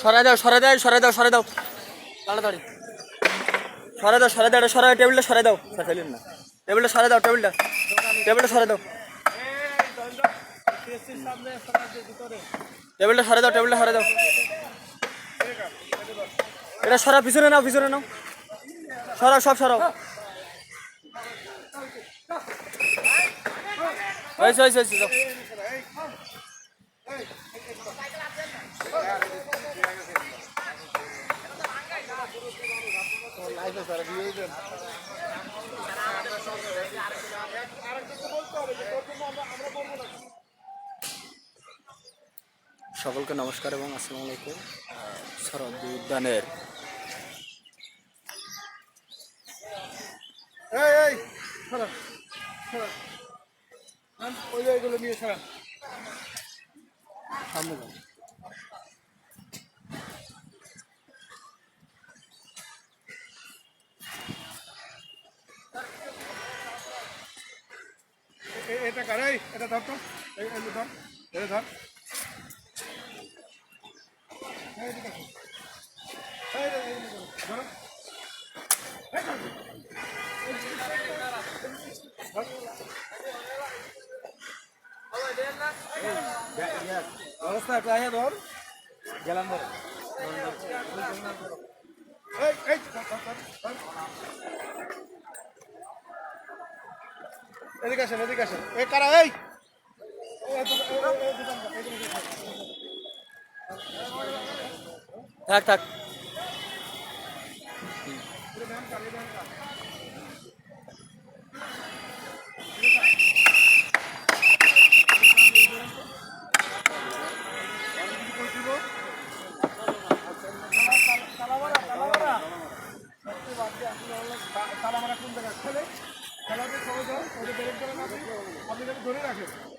সরাই দাও সরাই দাও সরাই দাও সরাই দাও। তাড়াতাড়ি। সরাই দাও সরাই দাও সরাই, টেবিলটা সরাই দাও। স্যার ফেলেন না। টেবিলটা সরাই দাও, টেবিলটা। টেবিলটা সরাই দাও। টেবিলটা সরাই দাও, টেবিলটা সরাই দাও। এটা সরা পিছনে নাও পিছনে নাও। সরাও, সব সরাও। হয়েছে হয়েছে হয়েছে সকলকে নমস্কার এবং আসসালামু আলাইকুম। শরৎ উদ্যানের এটা কার? এই, এটা ধর তো। এই ধর, এটা ধর। এই, এই, এই, ধরো। গেলাম ধর। এদিকে আসেন এদিকে আসেন এই কারা এই, এই, দোকান- এই, এই, এই, দোকানদার, এই, এই, এই, থাক থাক। তালামারা কোন জায়গায়? খেলে ধরে রাখেন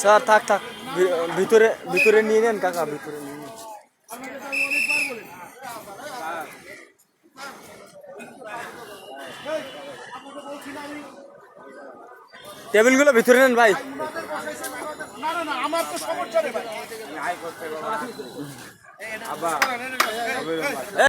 স্যার থাক থাক। ভিতরে ভিতরে নিয়ে নেন কাকা ভিতরে নিয়ে নেন। টেবিলগুলো ভিতরে নেন ভাই। আমার তো সমস্যা ভাই।